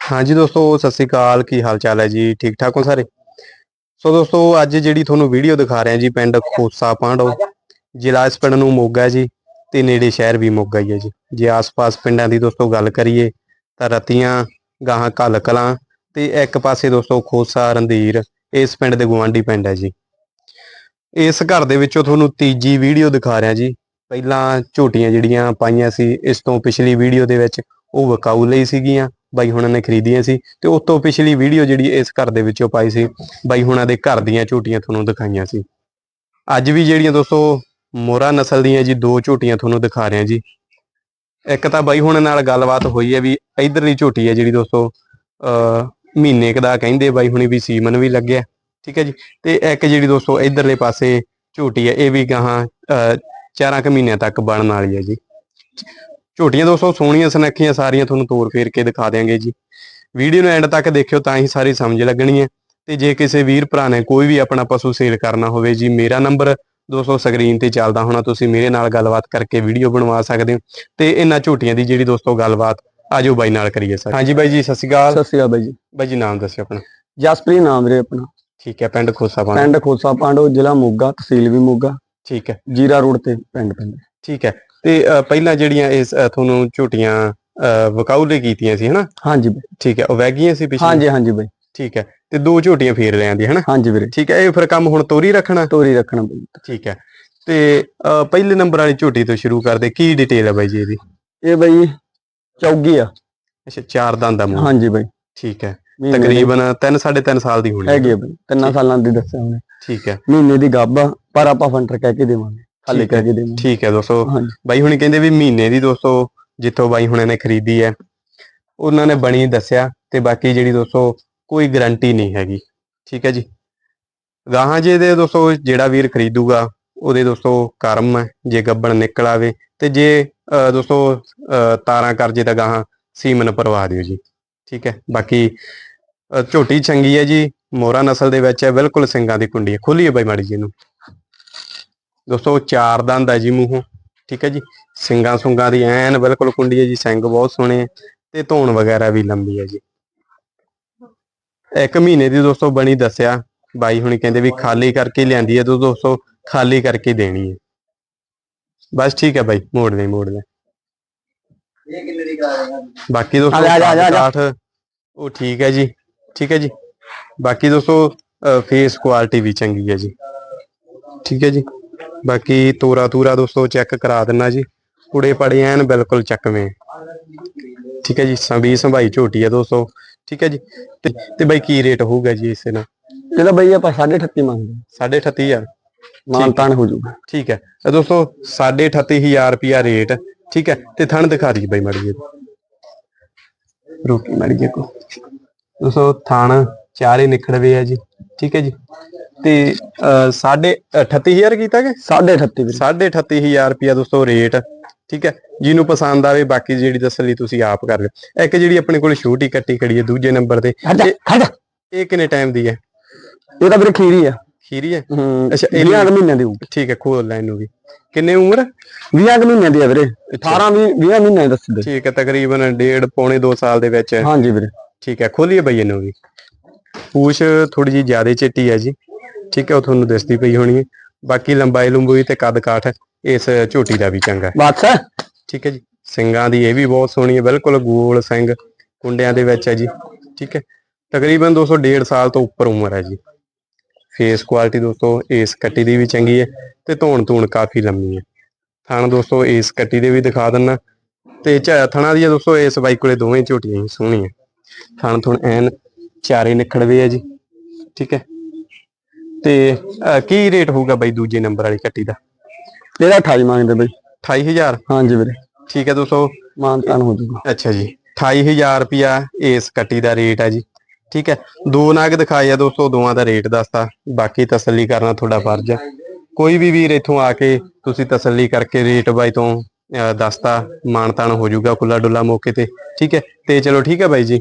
ਹਾਂਜੀ ਦੋਸਤੋ, ਸਤਿ ਸ੍ਰੀ ਅਕਾਲ। ਕੀ ਹਾਲ ਚਾਲ ਹੈ ਜੀ? ਠੀਕ ਠਾਕ ਹੋ ਸਾਰੇ? ਸੋ ਦੋਸਤੋ, ਅੱਜ ਜਿਹੜੀ ਤੁਹਾਨੂੰ ਵੀਡੀਓ ਦਿਖਾ ਰਹੇ ਹਾਂ ਜੀ, ਪਿੰਡ ਖੋਸਾ ਪਾਂਡੋ, ਜ਼ਿਲ੍ਹਾ ਇਸ ਪਿੰਡ ਨੂੰ ਮੋਗਾ ਜੀ ਤੇ ਨੇੜੇ ਸ਼ਹਿਰ ਵੀ ਮੋਗਾ ਹੀ ਹੈ ਜੀ। ਜੇ ਆਸ-ਪਾਸ ਪਿੰਡਾਂ ਦੀ ਦੋਸਤੋ ਗੱਲ ਕਰੀਏ ਤਾਂ ਰਤੀਆਂ, ਗਾਹਾਂ ਕਲ ਕਲਾਂ ਤੇ ਇੱਕ ਪਾਸੇ ਦੋਸਤੋ ਖੋਸਾ, ਰੰਧੀਰ, ਇਸ ਪਿੰਡ ਦੇ ਗਵਾਂਢੀ ਪਿੰਡ ਹੈ ਜੀ। ਇਸ ਘਰ ਦੇ ਵਿੱਚੋਂ ਤੁਹਾਨੂੰ ਤੀਜੀ ਵੀਡੀਓ ਦਿਖਾ ਰਿਹਾ ਜੀ। ਪਹਿਲਾਂ ਝੋਟੀਆਂ ਜਿਹੜੀਆਂ ਪਾਈਆਂ ਸੀ, ਇਸ ਤੋਂ ਪਿਛਲੀ ਵੀਡੀਓ ਦੇ ਵਿੱਚ ਉਹ ਵਕਾਊ ਲਈ ਸੀਗੀਆਂ। ਬਾਈ ਹੁਣਾਂ ਨੇ ਖਰੀਦੀਆਂ ਸੀ ਤੇ ਉਸ ਤੋਂ ਪਿਛਲੀ ਵੀਡੀਓ ਜਿਹੜੀ ਇਸ ਘਰ ਦੇ ਵਿੱਚੋਂ ਪਾਈ ਸੀ ਬਾਈ ਹੁਣਾਂ ਦੇ ਘਰ ਦੀਆਂ ਝੋਟੀਆਂ ਤੁਹਾਨੂੰ ਦਿਖਾਈਆਂ ਸੀ। ਅੱਜ ਵੀ ਜਿਹੜੀਆਂ ਦੋਸਤੋ ਮੋਰਾ ਨਸਲ ਦੀਆਂ ਜੀ ਦੋ ਝੋਟੀਆਂ ਤੁਹਾਨੂੰ ਦਿਖਾ ਰਿਹਾ ਜੀ। ਇੱਕ ਤਾਂ ਬਾਈ ਹੁਣਾਂ ਨਾਲ ਗੱਲਬਾਤ ਹੋਈ ਹੈ ਵੀ ਇਧਰਲੀ ਝੂਟੀ ਹੈ ਜਿਹੜੀ ਦੋਸਤੋ ਅ ਮਹੀਨੇ ਕਦਾ ਕਹਿੰਦੇ ਬਾਈ ਹੁਣੀ ਵੀ ਸੀਮਨ ਵੀ ਲੱਗਿਆ ਠੀਕ ਹੈ ਜੀ। ਤੇ ਇੱਕ ਜਿਹੜੀ ਦੋਸਤੋ ਇਧਰਲੇ ਪਾਸੇ ਝੋਟੀ ਹੈ ਇਹ ਵੀ ਗਾਹਾਂ ਅ, ਚਾਰਾਂ ਕੁ ਮਹੀਨਿਆਂ ਤੱਕ ਬਣਨ ਵਾਲੀ ਹੈ ਜੀ। ਝੋਟੀਆਂ ਦੋਸਤੋ ਸੋਹਣੀਆਂ ਸੁਨੱਖੀਆਂ ਸਾਰੀਆਂ ਤੁਹਾਨੂੰ ਤੋੜ ਫੇਰ ਕੇ ਦਿਖਾ ਦਿਆਂਗੇ ਜੀ। ਵੀਡੀਓ ਨੂੰ ਐਂਡ ਤੱਕ ਦੇਖਿਓ ਤਾਂ ਹੀ ਸਾਰੀ ਸਮਝ ਲੱਗਣੀ ਹੈ। ਤੇ ਜੇ ਕਿਸੇ ਵੀਰ ਭਰਾ ਨੇ ਕੋਈ ਵੀ ਆਪਣਾ ਪਸ਼ੂ ਸੇਲ ਕਰਨਾ ਹੋਵੇ ਜੀ ਮੇਰਾ ਨੰਬਰ ਦੋਸਤੋ ਸਕਰੀਨ ਤੇ ਚੱਲਦਾ ਹੋਣਾ ਤੁਸੀਂ ਮੇਰੇ ਨਾਲ ਗੱਲਬਾਤ ਕਰਕੇ ਵੀਡੀਓ ਬਣਵਾ ਸਕਦੇ ਹੋ। ਤੇ ਇਹਨਾਂ ਝੋਟੀਆਂ ਦੀ ਜਿਹੜੀ ਦੋਸਤੋ ਗੱਲਬਾਤ ਆਜੋ ਬਾਈ ਨਾਲ ਕਰੀਏ ਸਰ। ਹਾਂਜੀ ਬਾਈ ਜੀ ਸਤਿ ਸ਼੍ਰੀ ਅਕਾਲ। ਸਤਿ ਸ਼੍ਰੀ ਅਕਾਲ ਬਾਈ ਜੀ। ਬਾਈ ਜੀ ਨਾਮ ਦੱਸਿਓ ਆਪਣਾ। ਜਸਪ੍ਰੀਤ ਨਾਮ ਵੀਰੇ ਆਪਣਾ। ਠੀਕ ਹੈ ਪਿੰਡ ਖੋਸਾ ਪਾਣਾ ਪਿੰਡ ਖੋਸਾ ਪਾਂਡੋ ਜ਼ਿਲ੍ਹਾ ਮੋਗਾ ਤਹਿਸੀਲ ਵੀ ਮੋਗਾ। ਠੀਕ ਹੈ। ਜੀਰਾ ਰੋਡ ਤੇ ਪਿੰਡ ਪਿੰਡ ਠੀਕ ਹੈ। ਤੇ ਪਹਿਲਾਂ ਜਿਹੜੀਆਂ ਇਸ ਅ, ਤੁਹਾਨੂੰ ਝੋਟੀਆਂ ਵਿਕਾਊ ਲਈ ਕੀਤੀਆਂ ਸੀ ਹਨਾ? ਹਾਂਜੀ ਬਾਈ। ਠੀਕ ਹੈ ਉਹ ਵਹਿ ਗਈਆਂ ਸੀ ਪਿਛਲੀ? ਹਾਂਜੀ ਹਾਂਜੀ ਬਾਈ। ਠੀਕ ਹੈ ਤੇ ਦੋ ਝੋਟੀਆਂ ਫੇਰ ਰਿਆਂ ਦੀ ਹਨਾ? ਹਾਂਜੀ ਵੀਰੇ। ਠੀਕ ਹੈ ਇਹ ਫਿਰ ਕੰਮ ਹੁਣ ਤੋਰੀ ਰੱਖਣਾ? ਤੋਰੀ ਰੱਖਣਾ ਬਾਈ। ਠੀਕ ਹੈ ਤੇ ਪਹਿਲੇ ਨੰਬਰ ਵਾਲੀ ਝੋਟੀ ਤੋਂ ਸ਼ੁਰੂ ਕਰਦੇ ਕੀ ਡਿਟੇਲ ਹੈ ਬਾਈ ਜੀ ਇਹਦੀ? ਇਹ ਬਾਈ ਚੌਗੀ ਆ। ਅੱਛਾ ਚਾਰ ਦੰਦ ਦਾ ਮੂੰਹ। ਹਾਂਜੀ ਬਾਈ। ਠੀਕ ਹੈ ਤਕਰੀਬਨ 3 3.5 ਸਾਲ ਦੀ ਹੋਣੀ। ਹੈਗੀ ਬਾਈ ਤਿੰਨਾਂ ਸਾਲਾਂ ਦੀ ਦੱਸਿਆ ਉਹਨੇ। ਠੀਕ ਹੈ। ਮਹੀਨੇ ਦੀ ਗੱਭ ਪਰ ਆਪਾਂ ਫੰਟਰ ਕਹਿ ਕੇ ਦੇਵਾਂਗੇ। ਖਾਲੀ ਠੀਕ ਹੈ। ਕਹਿ ਕੇ ਦੇਵਾਂਗੇ ਠੀਕ ਹੈ ਦੋਸਤੋ। ਬਾਈ ਹੁਣੀ ਕਹਿੰਦੇ ਵੀ ਮਹੀਨੇ ਦੀ ਦੋਸਤੋ ਜਿੱਥੋਂ ਬਾਈ ਹੁਣੇ ਨੇ ਖਰੀਦੀ ਹੈ ਉਹਨਾਂ ਨੇ ਬਣੀ ਦੱਸਿਆ ਤੇ ਬਾਕੀ ਜਿਹੜੀ ਦੋਸਤੋ ਕੋਈ ਗਾਰੰਟੀ ਨਹੀਂ ਹੈਗੀ। ਠੀਕ ਹੈ ਜੀ। ਗਾਹਾਂ ਜੇ ਦੇ ਦੋਸਤੋ ਜਿਹੜਾ ਵੀਰ ਖਰੀਦੂਗਾ ਉਹਦੇ ਦੋਸਤੋ ਕਰਮ ਹੈ ਜੇ ਗੱਬਣ ਨਿਕਲ ਆਵੇ ਤੇ ਜੇ ਦੋਸਤੋ ਤਾਰਾਂ ਕਰਜੇ ਤਾਂ ਗਾਹਾਂ ਸੀਮਨ ਪਰਵਾ ਦਿਓ ਜੀ। ਠੀਕ ਹੈ। ਬਾਕੀ ਝੋਟੀ ਚੰਗੀ ਹੈ ਜੀ ਮੋਰਾ ਨਸਲ ਦੇ ਵਿੱਚ ਹੈ ਬਿਲਕੁਲ ਸਿੰਘਾਂ ਦੀ ਕੁੰਡੀ ਹੈ। ਖੋਲੀਏ ਬਾਈ ਮਾੜੀ ਜੀ ਇਹਨੂੰ। ਦੋਸਤੋ ਚਾਰ ਦੰਦ ਹੈ ਜੀ ਮੂੰਹੋਂ ਠੀਕ ਹੈ ਜੀ? ਸਿੰਗਾਂ ਸੁੰਗਾਂ ਦੀ ਐਨ ਬਿਲਕੁਲ ਕੁੰਡੀ ਹੈ ਜੀ ਸਿੰਘ ਬਹੁਤ ਸੋਹਣੇ ਤੇ ਧੌਣ ਵਗੈਰਾ ਵੀ ਲੰਬੀ ਹੈ ਜੀ। ਇੱਕ ਮਹੀਨੇ ਦੀ ਦੋਸਤੋ ਬਣੀ ਦੱਸਿਆ ਬਾਈ ਹੁਣੀ ਕਹਿੰਦੇ ਵੀ ਖਾਲੀ ਕਰਕੇ ਲਿਆਂਦੀ ਹੈ ਦੋਸਤੋ ਖਾਲੀ ਕਰਕੇ ਦੇਣੀ ਹੈ ਬਸ ਠੀਕ ਹੈ ਬਾਈ ਮੋੜ ਲੈ ਮੋੜ ਲੈ ਇਹ ਕਿੰਨੇ ਦੀ ਕਰਾ ਦੇਗਾ ਬਾਕੀ ਦੋਸਤੋ ਆ ਜਾ, ਜਾ, ਉਹ ਠੀਕ ਹੈ ਜੀ ਠੀਕ ਹੈ ਜੀ। ਬਾਕੀ ਦੋਸਤੋ ਫੇਸ ਕੁਆਲਿਟੀ ਵੀ ਚੰਗੀ ਹੈ ਜੀ। ਠੀਕ ਹੈ ਜੀ। ਬਾਕੀ ਤੋਰਾ ਤੂਰਾ ਦੋਸਤੋ ਚੈੱਕ ਕਰਾ ਦਿੰਨਾ ਜੀ। ਕੁੜੇ ਪੜੇ ਐਨ ਬਿਲਕੁਲ ਚੱਕਵੇਂ ਠੀਕ ਹੈ ਜੀ ਸੰਭੀ ਸੰਭਾਈ ਝੋਟੀ ਹੈ ਦੋਸਤੋ। ਠੀਕ ਹੈ ਜੀ ਤੇ ਤੇ ਬਾਈ ਕੀ ਰੇਟ ਹੋਊਗਾ ਜੀ ਇਸੇ ਨਾਲ? ਇਹਦਾ ਬਾਈ ਆਪਾਂ 38.5 ਮੰਗਦੇ 38500 ਮਾਨਤਾਨ ਹੋ। ਜਾਊਗਾ। ਠੀਕ ਹੈ। ਇਹ ਦੋਸਤੋ 38500 ਰੁਪਿਆ ਰੇਟ ਠੀਕ ਹੈ ਤੇ ਥਣ ਦਿਖਾ ਦੀ ਬਾਈ ਮੜੀ ਜੀ ਰੋਕੀ ਮੜੀ ਜੀ ਕੋ ਦੋਸਤੋ ਥਣ ਚਾਰੇ ਨਿਖੜਵੇ ਆ ਜੀ। ਠੀਕ ਹੈ ਜੀ। ਤੇ ਅਹ, ਸਾਢੇ 38000 ਕੀਤਾ ਕਿ? 38.5 ਵੀਰੇ। 38000 ਰੁਪਿਆ ਦੋਸਤੋ ਰੇਟ ਠੀਕ ਹੈ। ਜਿਹਨੂੰ ਪਸੰਦ ਆਵੇ ਬਾਕੀ ਜਿਹੜੀ ਤਸੱਲੀ ਤੁਸੀਂ ਆਪ ਕਰ ਲਿਓ। ਇੱਕ ਜਿਹੜੀ ਆਪਣੇ ਕੋਲ ਛੋਟੀ ਕੱਟੀ ਖੜੀ ਹੈ ਦੂਜੇ ਨੰਬਰ ਤੇ। ਹਟ ਜਾ ਇਹ- ਹਟ ਜਾ। ਇਹ ਕਿੰਨੇ ਟਾਈਮ ਦੀ ਹੈ? ਇਹ ਤਾਂ ਵੀਰੇ ਖੀਰੀ ਆ। ਖੀਰੀ ਹੈ? ਹੂੰ ਅੱਛਾ, ਇਹ ਇਹਨੂੰ- ਮਹੀਨਿਆਂ ਦੀ ਹੋਊ ਠੀਕ ਹੈ ਖੋਲ ਲੈ ਇਹਨੂੰ ਵੀ। ਕਿੰਨੇ ਉਮਰ? 20 ਕੁ ਮਹੀਨਿਆਂ ਦੀ ਆ ਵੀਰੇ। 18 20 20 ਮਹੀਨਿਆਂ ਦੀ ਦੱਸਦੇ ਠੀਕ ਹੈ ਤਕਰੀਬਨ ਡੇਢ ਪੌਣੇ 2 ਸਾਲ ਦੇ ਵਿੱਚ। ਹਾਂਜੀ ਵੀਰੇ। ਠੀਕ ਹੈ ਖੋਲੀਏ ਬਈ ਇਹਨੂੰ ਵੀ। ਪੂਛ ਥੋੜੀ ਜੀ ਜ਼ਿਆਦਾ ਚਿੱਟੀ ਹੈ ਜੀ। ਠੀਕ ਹੈ ਉਹ ਤੁਹਾਨੂੰ ਦਿਸਦੀ ਪਈ ਹੋਣੀ ਹੈ। ਬਾਕੀ ਲੰਬਾਈ ਲੰਬੂਈ ਤੇ ਕੱਦ ਕਾਠ ਇਸ ਝੋਟੀ ਦਾ ਵੀ ਚੰਗਾ ਹੈ। ਠੀਕ ਹੈ ਜੀ ਸਿੰਗਾਂ ਦੀ ਇਹ ਵੀ ਬਹੁਤ ਸੋਹਣੀ ਹੈ ਬਿਲਕੁਲ ਗੋਲ ਸਿੰਘ ਕੁੰਡਿਆਂ ਦੇ ਵਿੱਚ ਹੈ ਜੀ। ਠੀਕ ਹੈ ਤਕਰੀਬਨ 200 1.5 ਸਾਲ ਤੋਂ ਉੱਪਰ ਉਮਰ ਹੈ ਜੀ। ਫੇਸ ਕੁਆਲਿਟੀ ਦੋਸਤੋ ਇਸ ਕੱਟੀ ਦੀ ਵੀ ਚੰਗੀ ਹੈ ਤੇ ਧੌਣ ਧੂਣ ਕਾਫੀ ਲੰਮੀ ਹੈ। ਥਣ ਦੋਸਤੋ ਇਸ ਕੱਟੀ ਦੇ ਵੀ ਦਿਖਾ ਦਿੰਨਾ। ਤੇ ਥਣਾਂ ਦੀ ਦੋਸਤੋ ਇਸ ਬਾਈ ਕੋਲੇ ਦੋਵੇਂ ਝੋਟੀਆਂ ਹੀ ਸੋਹਣੀਆਂ। ਥਣ ਥੁਣ ਐਨ ਚਾਰੇ ਨਿਖੜਵੇ ਆ ਜੀ। ਠੀਕ ਹੈ। ਤੇ ਕੀ ਰੇਟ ਹੋਊਗਾ ਬਾਈ ਦੂਜੇ ਨੰਬਰ ਵਾਲੀ ਕੱਟੀ ਦਾ? ਇਹਦਾ 28 ਮੰਗਦੇ ਬਾਈ। 28000 ਹਾਂਜੀ ਵੀਰੇ। ਠੀਕ ਹੈ ਦੋਸਤੋ। ਮਾਨਤਾਨ ਹੋ ਜਾਊਗਾ। ਅੱਛਾ ਜੀ। 28000 ਰੁਪਿਆ ਇਸ ਕੱਟੀ ਦਾ ਰੇਟ ਹੈ ਜੀ। ਠੀਕ ਹੈ। ਦੋ ਨਗ ਦਿਖਾਏ ਆ ਦੋਸਤੋ ਦੋਵਾਂ ਦਾ ਰੇਟ ਦੱਸਤਾ। ਬਾਕੀ ਤਸੱਲੀ ਕਰਨਾ ਤੁਹਾਡਾ ਫਰਜ਼ ਹੈ ਕੋਈ ਵੀ ਵੀਰ ਇੱਥੋਂ ਆ ਕੇ ਤੁਸੀਂ ਤਸੱਲੀ ਕਰਕੇ ਰੇਟ ਬਾਈ ਤੋਂ ਦੱਸਤਾ। ਮਾਨਤਾਨ ਹੋ ਜਾਊਗਾ ਕੁੱਲਾ ਡੁੱਲਾ ਮੌਕੇ ਤੇ। ਠੀਕ ਹੈ। ਤੇ ਚਲੋ ਠੀਕ ਹੈ ਬਾਈ ਜੀ।